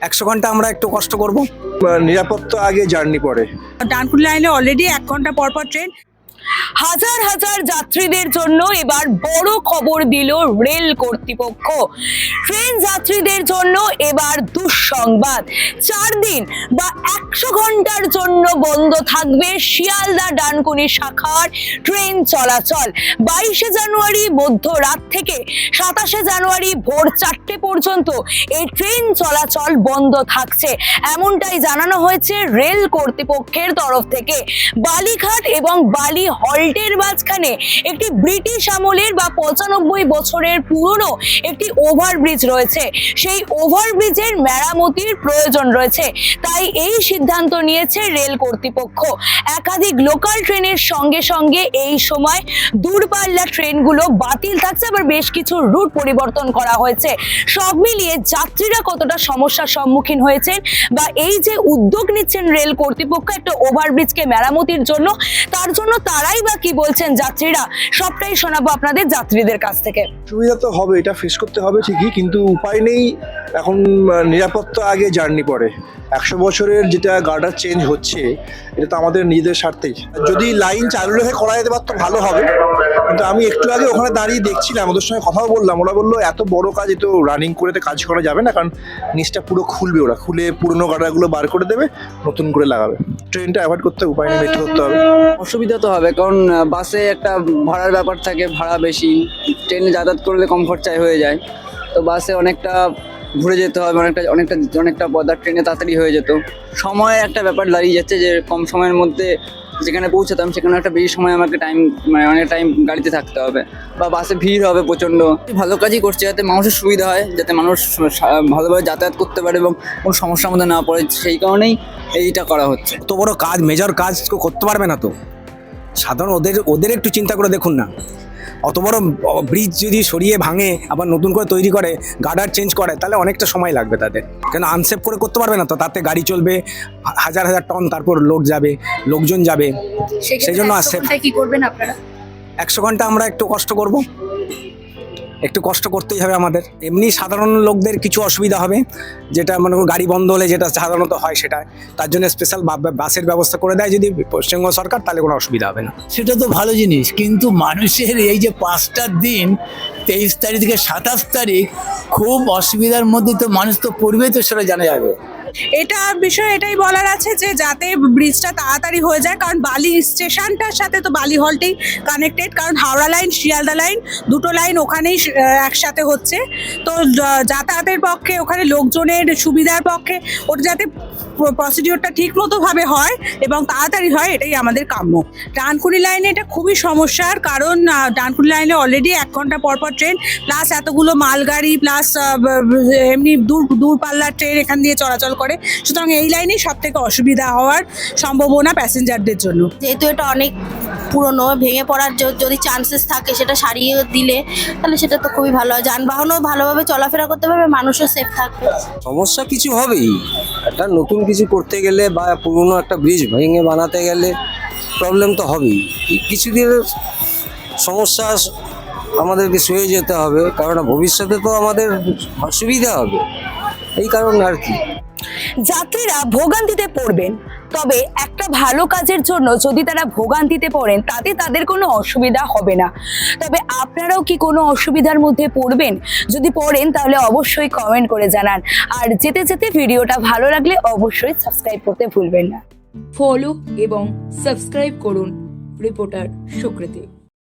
একশো ঘণ্টা আমরা একটু কষ্ট করব। নিরাপত্তা আগে জার্নি পরে। ডানকুনি লাইনে অলরেডি এক ঘণ্টা পর পর ট্রেন হাজার হাজার যাত্রীদের জন্য এবার বড় খবর দিল রেল কর্তৃপক্ষ। ট্রেন যাত্রীদের জন্য এবার দুঃসংবাদ। চার দিন বা একশো ঘণ্টার জন্য বন্ধ থাকবে শিয়ালদা ডানকুনি শাখার ট্রেন চলাচল। বাইশে জানুয়ারি মধ্যরাত থেকে সাতাশে জানুয়ারি ভোর চারটে পর্যন্ত এই ট্রেন চলাচল বন্ধ থাকছে। এমনটাই জানানো হয়েছে রেল কর্তৃপক্ষের তরফ থেকে। বালিঘাট এবং বালি হল্টের মাঝখানে একটি ব্রিটিশ আমলের বা পঁচানব্বই বছরের পুরনো একটি ওভারব্রিজ রয়েছে। সেই ওভারব্রিজের মেরামতির প্রয়োজন রয়েছে। তাই এই সিদ্ধান্ত নিয়েছে রেল কর্তৃপক্ষ। একাধিক লোকাল ট্রেনের সঙ্গে সঙ্গে এই সময় দূরপাল্লা ট্রেনগুলো বাতিল থাকছে, আবার বেশ কিছু রুট পরিবর্তন করা হয়েছে। সব মিলিয়ে যাত্রীরা কতটা সমস্যার সম্মুখীন হয়েছেন বা এই যে উদ্যোগ নিচ্ছেন রেল কর্তৃপক্ষ একটা ওভারব্রিজকে মেরামতির জন্য, তার জন্য তারাই বা কি বলছেন যাত্রীরা? সবটাই শোনাবো আপনাদের যাত্রীদের কাছ থেকে। সুবিধা তো হবে, এটা ফেস করতে হবে ঠিকই, কিন্তু উপায় নেই এখন নিরাপত্তা আগে জার্নি পরে। একশো বছরের যেটা গার্ডার চেঞ্জ হচ্ছে, এটা তো আমাদের নিজেদের স্বার্থেই। যদি লাইন চালু রেখে করা যেতে পারতো, ভালো হবে। কিন্তু আমি একটু আগে ওখানে দাঁড়িয়ে দেখছিলাম, ওদের সঙ্গে কথাও বললাম। ওরা বলল, এত বড় কাজ এ তো রানিং করে তো কাজ করা যাবে না, কারণ নিচটা পুরো খুলবে ওরা। খুলে পুরনো গার্ডারগুলো বার করে দেবে, নতুন করে লাগাবে। ট্রেনটা অ্যাভয়েড করতে উপায় নেই মেট্রো করতে হবে। অসুবিধা তো হবে, কারণ বাসে একটা ভাড়ার ব্যাপার থাকে, ভাড়া বেশি। ট্রেনে যাতায়াত করলে কম খরচায় হয়ে যায়। তো বাসে অনেকটা ঘুরে যেতে হবে, অনেকটা অনেকটা অনেকটা আর ট্রেনে তাড়াতাড়ি হয়ে যেত। সময়ের একটা ব্যাপার দাঁড়িয়ে যাচ্ছে যে কম সময়ের মধ্যে যেখানে পৌঁছাতাম, সেখানে একটা বেশি সময় আমাকে টাইম মানে অনেক টাইম গাড়িতে থাকতে হবে বা বাসে ভিড় হবে প্রচণ্ড। ভালো কাজই করছে যাতে মানুষের সুবিধা হয়, যাতে মানুষ ভালোভাবে যাতায়াত করতে পারে এবং কোনো সমস্যার মধ্যে না পড়ে, সেই কারণেই এইটা করা হচ্ছে। অত বড় কাজ মেজর কাজ করতে পারবে না তো? সাধারণ ওদের ওদের একটু চিন্তা করে দেখুন না। অত বড় ব্রিজ যদি সরিয়ে ভাঙে আবার নতুন করে তৈরি করে গার্ডার চেঞ্জ করে তাহলে অনেকটা সময় লাগবে তাদের। কেন আনসেফ করে করতে পারবে না তো? তাতে গাড়ি চলবে হাজার হাজার টন তারপর লোক যাবে লোকজন যাবে। সেই জন্য আসছে কি করবেন আপনারা? একশো ঘণ্টা আমরা একটু কষ্ট করব। একটু কষ্ট করতেই হবে আমাদের। এমনি সাধারণ লোকদের কিছু অসুবিধা হবে, যেটা মানে গাড়ি বন্ধ হলে যেটা সাধারণত হয় সেটা। তার জন্য স্পেশাল বাসের ব্যবস্থা করে দেয় যদি পশ্চিমবঙ্গ সরকার, তাহলে কোনো অসুবিধা হবে না। সেটা তো ভালো জিনিস, কিন্তু মানুষের এই যে পাঁচটার দিন, তেইশ তারিখ থেকে সাতাশ তারিখ, খুব অসুবিধার মধ্যে তো মানুষ তো পড়বে তো সেটা জানা যাবে। এটা বিষয়ে এটাই বলার আছে যে যাতে ব্রিজটা তাড়াতাড়ি হয়ে যায় কারণ বালি স্টেশনটার সাথে তো বালি হলটেই কানেক্টেড কারণ হাওড়া লাইন শিয়ালদা লাইন দুটো লাইন ওখানেই একসাথে হচ্ছে। তো যাতায়াতের পক্ষে ওখানে লোকজনের সুবিধার পক্ষে ওটা যাতে প্রসিডিওরটা ঠিক মতোভাবে হয় এবং তাড়াতাড়ি হয় এটাই আমাদের কাম্য। ডানকুনি লাইনে এটা খুবই সমস্যার কারণ আহ, ডানকুনি লাইনে অলরেডি এক ঘণ্টা পর পর ট্রেন প্লাস এতগুলো মালগাড়ি প্লাস এমনি দূর দূরপাল্লার ট্রেন এখান দিয়ে চলাচল করে। সুতরাং এই লাইনেই সব থেকে অসুবিধা হওয়ার সম্ভাবনা প্যাসেঞ্জারদের জন্য। যেহেতু এটা অনেক পুরনো ভেঙে পড়ার যদি চান্সেস থাকে সেটা সারিয়ে দিলে তাহলে সেটা তো খুবই ভালো। হয় যানবাহনও ভালোভাবে চলাফেরা করতে পারবে মানুষও সেফ থাকবে। সমস্যা কিছু হবেই। একটা নতুন কিছু করতে গেলে বা পুরনো একটা ব্রিজ ভেঙে বানাতে গেলে প্রবলেম তো হবেই। কিছু কিছুদিন সমস্যা আমাদেরকে সয়ে যেতে হবে কারণ ভবিষ্যতে তো আমাদের অসুবিধা হবে। এই কারণে আর কি। যাত্রীরা ভোগান্তিতে পড়বেন। তবে একটা ভালো কাজের জন্য যদি তারা ভোগান্তিতে পড়েন, তাতে তাদের কোনো অসুবিধা হবে না। তবে আপনারাও কি কোনো অসুবিধার মধ্যে পড়বেন? যদি পড়েন, তাহলে অবশ্যই কমেন্ট করে জানান। আর যেতে যেতে ভিডিওটা ভালো লাগলে অবশ্যই সাবস্ক্রাইব করতে ভুলবেন না। ফলো এবং সাবস্ক্রাইব করুন রিপোর্টার সুকৃতি